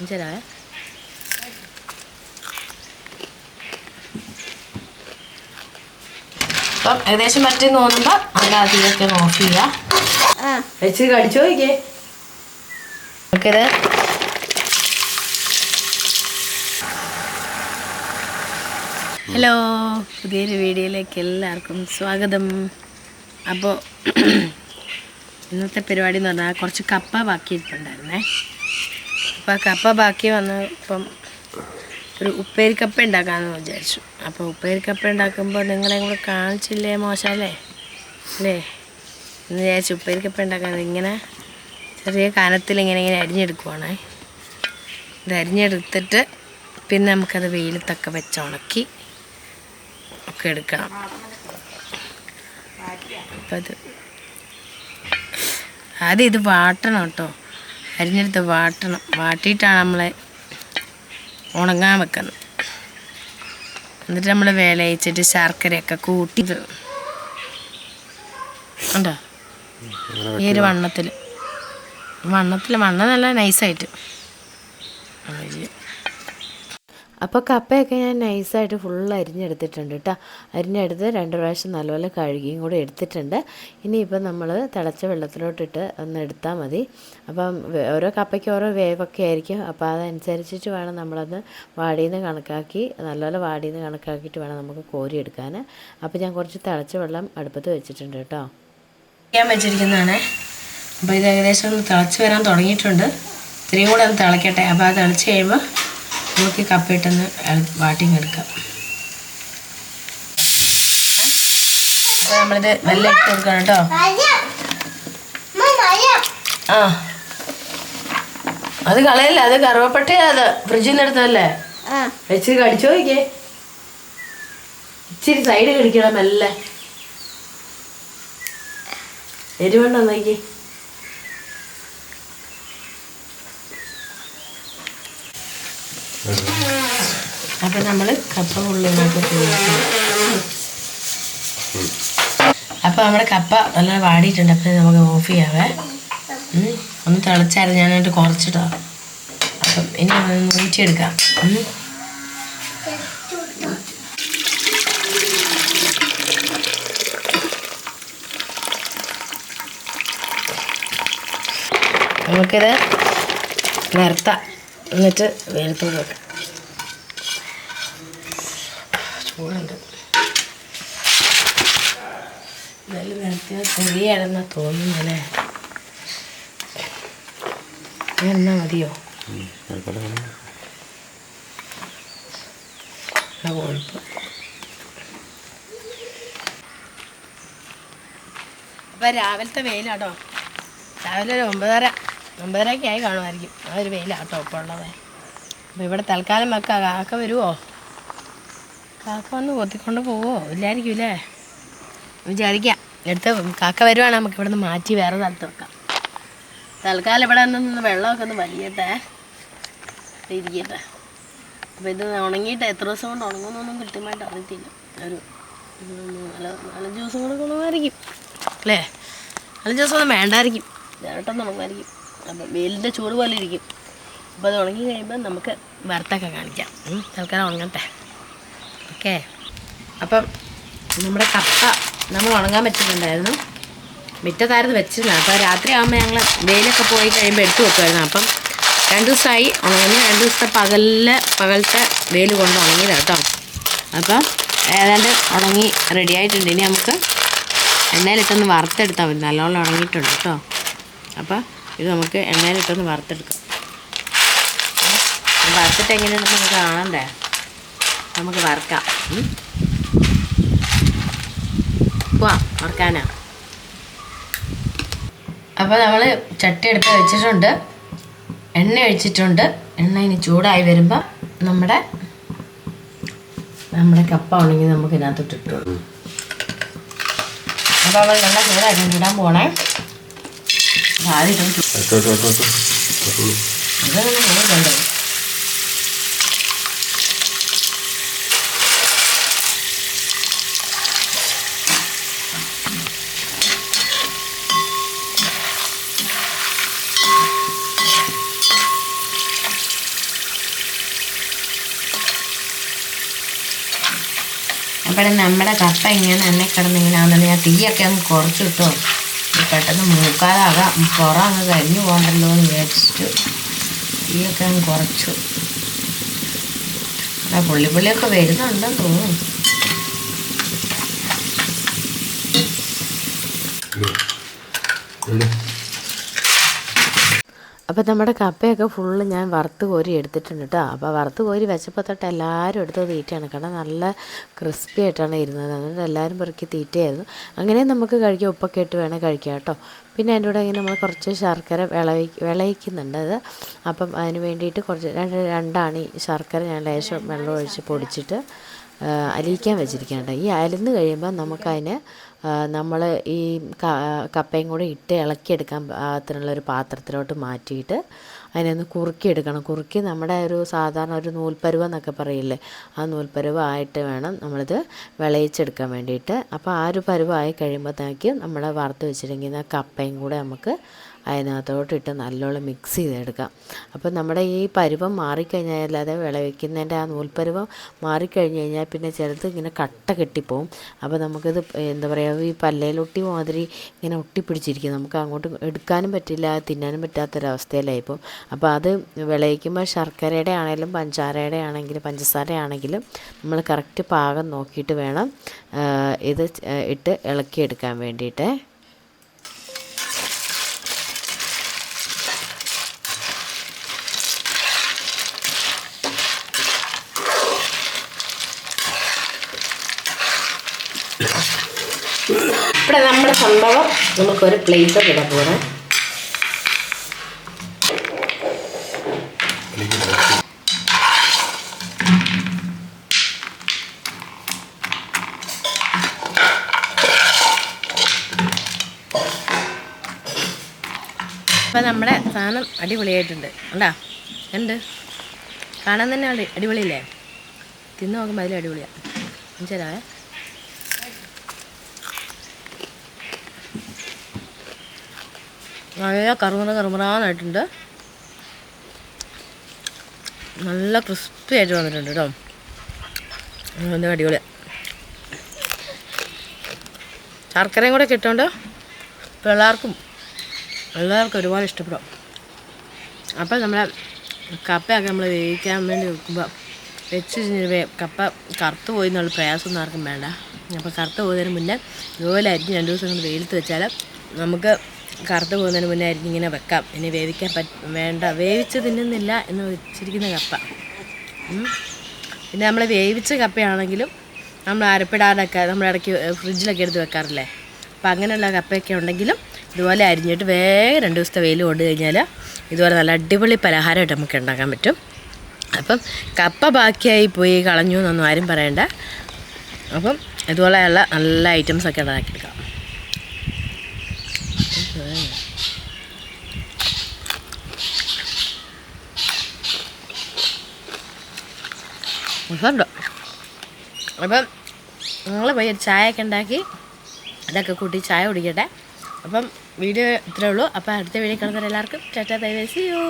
മനസ്സിലായേ അപ്പം ഏകദേശം മറ്റേ തോന്നുമ്പോൾ അതിന്റെ അതിലൊക്കെ ഓഫ് ചെയ്യാം വെച്ച് കടിച്ചു നോക്കിയേ. നമുക്കിത് ഹലോ പുതിയൊരു വീഡിയോയിലേക്ക് എല്ലാവർക്കും സ്വാഗതം. അപ്പോൾ ഇന്നത്തെ പരിപാടി എന്ന് പറഞ്ഞാൽ കുറച്ച് കപ്പ ബാക്കി ഇരിപ്പുണ്ടായിരുന്നേ അപ്പോൾ കപ്പ ബാക്കി വന്ന് ഇപ്പം ഒരു ഉപ്പേരിക്കപ്പ ഉണ്ടാക്കാമെന്ന് വിചാരിച്ചു. അപ്പോൾ ഉപ്പേരിക്കപ്പ ഉണ്ടാക്കുമ്പോൾ നിങ്ങളെ കൂടെ കാണിച്ചില്ലേ മോശമല്ലേ അല്ലേ? എന്ന് വിചാരിച്ചു ഉപ്പേരിക്കപ്പ ഉണ്ടാക്കാൻ ഇങ്ങനെ ചെറിയ കനത്തിൽ ഇങ്ങനെ ഇങ്ങനെ അരിഞ്ഞെടുക്കുവാണേ. ഇത് അരിഞ്ഞെടുത്തിട്ട് പിന്നെ നമുക്കത് വെയിലത്തൊക്കെ വെച്ച് ഉണക്കി ഒക്കെ എടുക്കണം. അപ്പം അത് ആദ്യം ഇത് വാട്ടണം കേട്ടോ. അരിഞ്ഞെടുത്ത് വാട്ടണം. വാട്ടിയിട്ടാണ് നമ്മളെ ഉണങ്ങാൻ വെക്കുന്നത്. എന്നിട്ട് നമ്മൾ വിളയിച്ചിട്ട് ശർക്കരയൊക്കെ കൂട്ടി ഉണ്ടോ? ഈ ഒരു വണ്ണത്തിൽ വണ്ണത്തിൽ വണ്ണം നല്ല നൈസായിട്ട് അപ്പോൾ കപ്പയൊക്കെ ഞാൻ നൈസായിട്ട് ഫുൾ അരിഞ്ഞെടുത്തിട്ടുണ്ട് കേട്ടോ അരിഞ്ഞെടുത്ത് രണ്ട് പ്രാവശ്യം നല്ലപോലെ കഴുകിയും കൂടെ എടുത്തിട്ടുണ്ട്. ഇനിയിപ്പോൾ നമ്മൾ തിളച്ച വെള്ളത്തിലോട്ടിട്ട് ഒന്ന് എടുത്താൽ മതി. അപ്പം ഓരോ കപ്പയ്ക്ക് ഓരോ വേവൊക്കെ ആയിരിക്കും. അപ്പോൾ അതനുസരിച്ചിട്ട് വേണം നമ്മളത് വാടിയെന്ന് കണക്കാക്കി നല്ലപോലെ വാടിയെന്ന് കണക്കാക്കിയിട്ട് വേണം നമുക്ക് കോരി എടുക്കാൻ അപ്പോൾ ഞാൻ കുറച്ച് തിളച്ച വെള്ളം അടുപ്പത്ത് വെച്ചിട്ടുണ്ട് കേട്ടോ ഞാൻ വെച്ചിരിക്കുന്നതാണ്. അപ്പോൾ ഇത് ഏകദേശം ഒന്ന് തിളച്ച് വരാൻ തുടങ്ങിയിട്ടുണ്ട്. ഇത്രയും കൂടെ ഒന്ന് തിളക്കട്ടെ. അപ്പോൾ അത് തിളച്ച് കഴിയുമ്പോൾ നമുക്ക് കപ്പയിട്ടൊന്ന് വാട്ടിങ് എടുക്കാം. അപ്പോൾ നമ്മളിത് വെള്ളം ഇട്ട് കൊടുക്കണം കേട്ടോ. ആ. അത് കളയല്ല? അത് കറുവപ്പട്ടയാ അത്. ഫ്രിഡ്ജിൽ നിന്ന് എടുത്തതല്ലേ? വെച്ച് കടിച്ചു നോക്കിയേ. ഇച്ചിരി സൈഡ് കടിക്കണം മെല്ലെ. എരിവെണ്ണം നോക്കി അപ്പം നമ്മൾ കപ്പ ഉള്ളിനകത്ത് അപ്പോൾ നമ്മുടെ കപ്പ നല്ല വാടിയിട്ടുണ്ട് അപ്പം നമുക്ക് ഓഫ് ചെയ്യാവേ. ഒന്ന് തിളച്ചായിരുന്നു ഞാനായിട്ട് കുറച്ചിട്ടോ. അപ്പം ഇനി ഒന്ന് ഊറ്റിയെടുക്കാം. നമുക്കിത് നിർത്താം എന്നിട്ട് വെളുത്തോട് വെക്കാം ചൂടുണ്ട് ഇതെല്ലാം നിർത്തിയാൽ ചെറിയാണെന്നാ തോന്നുന്നല്ലേ? എന്നാ മതിയോ? കുഴപ്പം. അപ്പം രാവിലത്തെ വെയിലാട്ടോ. രാവിലെ ഒരു ഒമ്പതര ഒമ്പതരയ്ക്കായി കാണുമായിരിക്കും. ആ ഒരു വെയിലാട്ടോ ഇപ്പോൾ ഉള്ളത്. അപ്പോൾ ഇവിടെ തൽക്കാലം വെക്കാം. കാക്ക വരുമോ കാക്ക വന്ന് കൊത്തിക്കൊണ്ട് പോവോ? ഇല്ലായിരിക്കും അല്ലേ വിചാരിക്കാം. എടുത്ത് കാക്ക വരുവാണ്. നമുക്ക് ഇവിടെ നിന്ന് മാറ്റി വേറെ സ്ഥലത്ത് വെക്കാം. തൽക്കാലം ഇവിടെ നിന്ന് വെള്ളമൊക്കെ ഒന്ന് വലിയട്ടെ. ഇരിക്കട്ടെ. അപ്പോൾ ഇത് ഉണങ്ങിയിട്ട് എത്ര ദിവസം കൊണ്ട് ഉണങ്ങുന്നൊന്നും കൃത്യമായിട്ട് അറിയത്തില്ല. ഒരു നാല് നാല് ദിവസം കൊണ്ട് ഉണങ്ങുമായിരിക്കും. അല്ലേ? നാലഞ്ച് ദിവസം ഒന്നും വേണ്ടായിരിക്കും. ഇരട്ടൊന്നും ഉണങ്ങുമായിരിക്കും. അപ്പം വെയിലിന്റെ ചൂട് പോലെ ഇരിക്കും. അപ്പോൾ അത് ഉണങ്ങി കഴിയുമ്പോൾ നമുക്ക് വറുത്തൊക്കെ കാണിക്കാം. തൽക്കാലം ഉണങ്ങട്ടെ. ഓക്കെ അപ്പം നമ്മുടെ കപ്പ നമ്മൾ ഉണങ്ങാൻ വെച്ചിട്ടുണ്ടായിരുന്നു. മുറ്റത്തായിരുന്നു വെച്ചിരുന്നത്. അപ്പോൾ രാത്രി ആകുമ്പോൾ ഞങ്ങൾ വെയിലൊക്കെ പോയി കഴിയുമ്പോൾ എടുത്തു വെക്കുമായിരുന്നു അപ്പം രണ്ട് ദിവസമായി ഉണങ്ങുന്നു രണ്ട് ദിവസത്തെ പകലിൽ പകലത്തെ വെയിൽ കൊണ്ട് ഉണങ്ങിയതാണ് കേട്ടോ. അപ്പം ഏതാണ്ട് ഉണങ്ങി റെഡി ആയിട്ടുണ്ട്. ഇനി നമുക്ക് എണ്ണയിലിട്ടൊന്ന് വറുത്തെടുത്താൽ മതി. നല്ലോണം ഉണങ്ങിയിട്ടുണ്ട് കേട്ടോ. അപ്പോൾ ഇത് നമുക്ക് എണ്ണയിലിട്ടൊന്ന് വറുത്തെടുക്കാം. വറുത്തിട്ട് എങ്ങനെയാണെന്ന് നമുക്ക് കാണണ്ടേ? നമുക്ക് വറുക്കാം. പോവാം വറുക്കാനാ. അപ്പോൾ നമ്മൾ ചട്ടി എടുത്ത് വെച്ചിട്ടുണ്ട്. എണ്ണ ഒഴിച്ചിട്ടുണ്ട്. എണ്ണ ഇനി ചൂടായി വരുമ്പോൾ നമ്മുടെ നമ്മുടെ കപ്പ ഉണങ്ങി നമുക്ക് ഇതിനകത്തോട്ട് ഇട്ടു അപ്പോൾ അവൾ നല്ല ചൂടായിട്ട് ഇടാൻ പോണേ. ആദ്യം ഇതൊന്ന് ചൂ- അപ്പോഴും നമ്മുടെ കപ്പ ഇങ്ങനെ തന്നെ കിടന്ന് ഇങ്ങനെ ആണെന്നുണ്ടെങ്കിൽ ഞാൻ തീയൊക്കെ അങ്ങ് കുറച്ച് കിട്ടോ പെട്ടെന്ന് മൂക്കാതാകാം പുറം അങ്ങ് കരിഞ്ഞു പോകണ്ടല്ലോ എന്ന് വിചാരിച്ചിട്ട് തീയൊക്കെ അങ്ങ് കുറച്ചു. ആ പുള്ളി പുള്ളിയൊക്കെ വരുന്നുണ്ടെന്ന് തോന്നുന്നു. അപ്പോൾ നമ്മുടെ കപ്പയൊക്കെ ഫുള്ള് ഞാൻ വറുത്ത് കോരി എടുത്തിട്ടുണ്ട് കേട്ടോ അപ്പോൾ വറുത്ത് കോരി വെച്ചപ്പോൾ തൊട്ട് എല്ലാവരും എടുത്ത് തീറ്റയാണ്. കാരണം നല്ല ക്രിസ്പി ആയിട്ടാണ് ഇരുന്നത്. അതുകൊണ്ട് എല്ലാവരും പെറുക്കി തീറ്റയായിരുന്നു. അങ്ങനെ നമുക്ക് കഴിക്കാം. ഉപ്പൊക്കെ ഇട്ട് വേണേൽ കഴിക്കാം കേട്ടോ പിന്നെ അതിന്റെ കൂടെ ഇങ്ങനെ നമ്മൾ കുറച്ച് ശർക്കര വിളവി വിളയിക്കുന്നുണ്ട് അത്. അപ്പം അതിന് വേണ്ടിയിട്ട് കുറച്ച് രണ്ട് രണ്ടാണ് ഈ ശർക്കര ഞാൻ ലേശം വെള്ളം ഒഴിച്ച് പൊടിച്ചിട്ട് അലിയിക്കാൻ വെച്ചിരിക്കുകയാണ് ഈ അലിന്ന് കഴിയുമ്പോൾ നമുക്കതിന് നമ്മൾ ഈ കപ്പയും കൂടെ ഇട്ട് ഇളക്കിയെടുക്കാൻ പാകത്തിനുള്ള ഒരു പാത്രത്തിലോട്ട് മാറ്റിയിട്ട് അതിനൊന്ന് കുറുക്കിയെടുക്കണം. കുറുക്കി നമ്മുടെ ഒരു സാധാരണ ഒരു നൂൽപ്പരുവ എന്നൊക്കെ പറയില്ലേ ആ നൂൽപ്പരുവ ആയിട്ട് വേണം നമ്മളിത് വിളയിച്ചെടുക്കാൻ വേണ്ടിയിട്ട്. അപ്പോൾ ആ ഒരു പരുവമായി കഴിയുമ്പോഴത്തേക്ക് നമ്മൾ വറുത്ത് വെച്ചിരിക്കുന്ന കപ്പയും കൂടെ നമുക്ക് അതിനകത്തോട്ട് ഇട്ട് നല്ലോണം മിക്സ് ചെയ്തെടുക്കാം. അപ്പോൾ നമ്മുടെ ഈ പരുവം മാറിക്കഴിഞ്ഞാൽ അല്ലാതെ വിളവിക്കുന്നതിന്റെ ആ നൂൽപ്പരുവം മാറിക്കഴിഞ്ഞ് കഴിഞ്ഞാൽ പിന്നെ ചിലത് ഇങ്ങനെ കട്ട കെട്ടിപ്പോവും. അപ്പോൾ നമുക്കിത് എന്താ പറയുക ഈ പല്ലേലൊട്ടി മാതിരി ഇങ്ങനെ ഒട്ടിപ്പിടിച്ചിരിക്കും. നമുക്ക് അങ്ങോട്ട് എടുക്കാനും പറ്റില്ല തിന്നാനും പറ്റാത്തൊരവസ്ഥയിലായിപ്പോൾ അപ്പോൾ അത് വിളയിക്കുമ്പോൾ ശർക്കരയുടെ ആണെങ്കിലും പഞ്ചാരയുടെ ആണെങ്കിലും പഞ്ചസാര ആണെങ്കിലും നമ്മൾ കറക്റ്റ് പാകം നോക്കിയിട്ട് വേണം ഇത് ഇട്ട് ഇളക്കിയെടുക്കാൻ വേണ്ടിയിട്ട്. ഇവിടെ നമ്മുടെ സംഭവം നമുക്കൊരു പ്ലേറ്റ് ഇടാൻ പോകണം അപ്പം നമ്മുടെ സാധനം അടിപൊളിയായിട്ടുണ്ട്. ഉണ്ടാ ഉണ്ട് കാണാൻ തന്നെ അടി അടിപൊളിയില്ലേ? തിന്ന് നോക്കുമ്പോൾ അതിലും അടിപൊളിയാണ് നല്ല കറുമുറ കറുമുറാന്നായിട്ടുണ്ട്. നല്ല ക്രിസ്പി ആയിട്ട് വന്നിട്ടുണ്ട് കേട്ടോ നല്ല അടിപൊളി ശർക്കരയും കൂടെ കിട്ടുകൊണ്ട് പിള്ളേർക്കും എല്ലാവർക്കും ഒരുപാട് ഇഷ്ടപ്പെടും. അപ്പം നമ്മളെ കപ്പയൊക്കെ നമ്മൾ വേവിക്കാൻ വേണ്ടി വെക്കുമ്പോൾ വെച്ച് കഴിഞ്ഞാൽ കപ്പ കറുത്ത് പോയി എന്നുള്ള പ്രയാസമൊന്നും ആർക്കും വേണ്ട. അപ്പോൾ കറുത്ത് പോയതിന് മുന്നേ ഇതുപോലെ അരിഞ്ഞ് രണ്ട് ദിവസം കൊണ്ട് വെയിലത്ത് വെച്ചാൽ നമുക്ക് കറുത്ത് പോകുന്നതിന് മുന്നേ ആയിരിക്കും ഇങ്ങനെ വെക്കാം. ഇനി വേവിക്കാൻ പറ്റ വേണ്ട. വേവിച്ച് തിന്നുന്നില്ല എന്ന് വെച്ചിരിക്കുന്ന കപ്പ. പിന്നെ നമ്മൾ വേവിച്ച കപ്പയാണെങ്കിലും നമ്മൾ അരപ്പിടാനൊക്കെ നമ്മൾ ഇടയ്ക്ക് ഫ്രിഡ്ജിലൊക്കെ എടുത്ത് വെക്കാറില്ലേ? അപ്പം അങ്ങനെയുള്ള കപ്പയൊക്കെ ഉണ്ടെങ്കിലും ഇതുപോലെ അരിഞ്ഞിട്ട് വേഗം രണ്ട് ദിവസത്തെ വെയിൽ കൊണ്ട് കഴിഞ്ഞാൽ ഇതുപോലെ നല്ല അടിപൊളി പലഹാരമായിട്ട് നമുക്ക് ഉണ്ടാക്കാൻ പറ്റും. അപ്പം കപ്പ ബാക്കിയായി പോയി കളഞ്ഞു എന്നൊന്നും ആരും പറയണ്ട. അപ്പം ഇതുപോലെയുള്ള നല്ല ഐറ്റംസൊക്കെ ഉണ്ടാക്കിയെടുക്കാം. രസമുണ്ട് അപ്പം നിങ്ങൾ പോയി ഒരു ചായയൊക്കെ ഉണ്ടാക്കി അതൊക്കെ കൂട്ടി ചായ കുടിക്കട്ടെ. അപ്പം വീഡിയോ ഇത്രേ ഉള്ളൂ. അപ്പം അടുത്ത വീഡിയോ കാണുന്നവരെല്ലാവർക്കും ടാറ്റാ ബൈ ബൈ യു.